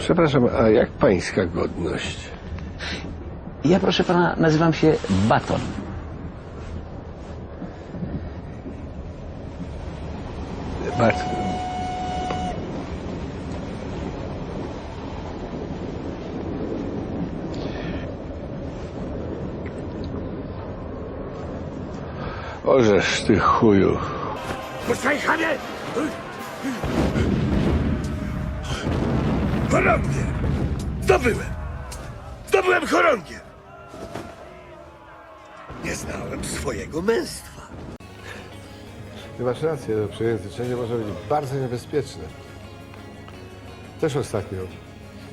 Przepraszam, a jak pańska godność? Ja, proszę pana, nazywam się Baton. Bardzo. Ożeż ty chuju. Posłuchaj, chamie! Chorągwie! Zdobyłem! Zdobyłem chorągiew! Nie znałem swojego męstwa. Ty masz rację, to przejęzyczenie może być bardzo niebezpieczne. Też ostatnio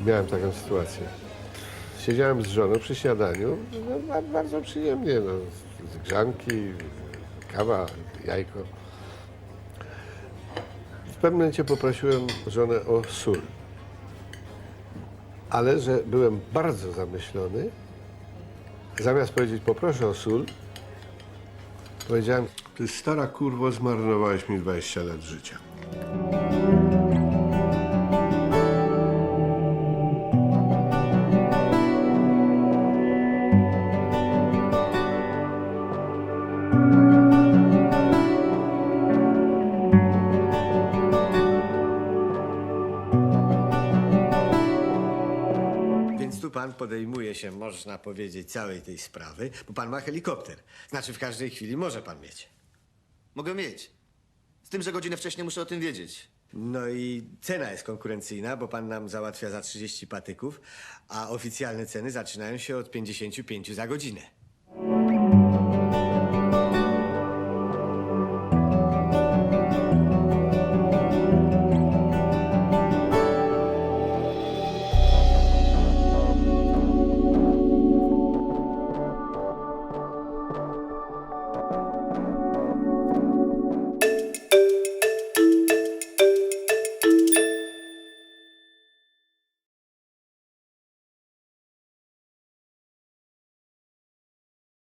miałem taką sytuację. Siedziałem z żoną przy śniadaniu, no, ba- bardzo przyjemnie, no, grzanki, kawa, jajko. W pewnym momencie poprosiłem żonę o sól. Ale że byłem bardzo zamyślony, zamiast powiedzieć poproszę o sól, Powiedziałem, ty stara kurwo, zmarnowałeś mi 20 lat życia. Tu pan podejmuje się, można powiedzieć, całej tej sprawy, bo pan ma helikopter. Znaczy w każdej chwili może pan mieć. Mogę mieć. Z tym, że godzinę wcześniej muszę o tym wiedzieć. No i cena jest konkurencyjna, bo pan nam załatwia za 30 patyków, a oficjalne ceny zaczynają się od 55 za godzinę.